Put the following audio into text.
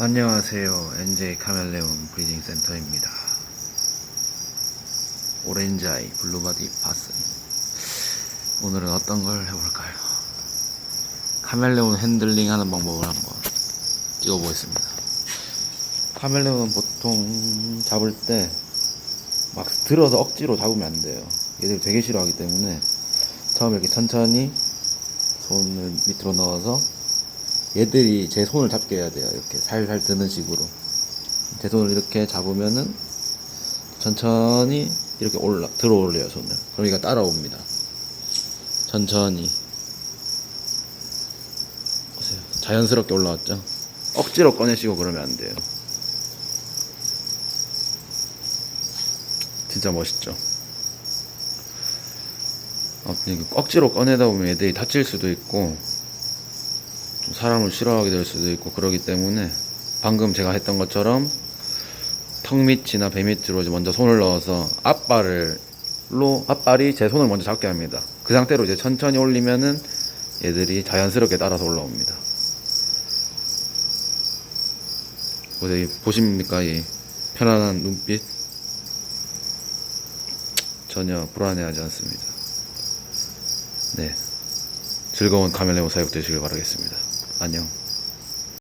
안녕하세요. NJ 카멜레온 브리딩 센터입니다. 오렌지 아이, 블루바디 바슨. 오늘은 어떤 걸 해볼까요? 카멜레온 핸들링 하는 방법을 한번 찍어보겠습니다. 카멜레온은 보통 잡을 때 막 들어서 억지로 잡으면 안 돼요. 얘들 되게 싫어하기 때문에 처음에 이렇게 천천히 손을 밑으로 넣어서 얘들이 제 손을 잡게 해야 돼요. 이렇게 살살 드는 식으로. 제 손을 이렇게 잡으면은 천천히 이렇게 올라, 들어 올려요, 손을. 그러니까 따라옵니다. 천천히. 보세요. 자연스럽게 올라왔죠? 억지로 꺼내시고 그러면 안 돼요. 진짜 멋있죠? 어, 억지로 꺼내다 보면 애들이 다칠 수도 있고, 좀 사람을 싫어하게 될 수도 있고 그러기 때문에 방금 제가 했던 것처럼 턱 밑이나 배 밑으로 먼저 손을 넣어서 앞발을로 앞발이 제 손을 먼저 잡게 합니다. 그 상태로 이제 천천히 올리면은 얘들이 자연스럽게 따라서 올라옵니다. 보십니까 이 편안한 눈빛 전혀 불안해하지 않습니다. 네. 즐거운 카멜레온 사육 되시길 바라겠습니다. 안녕.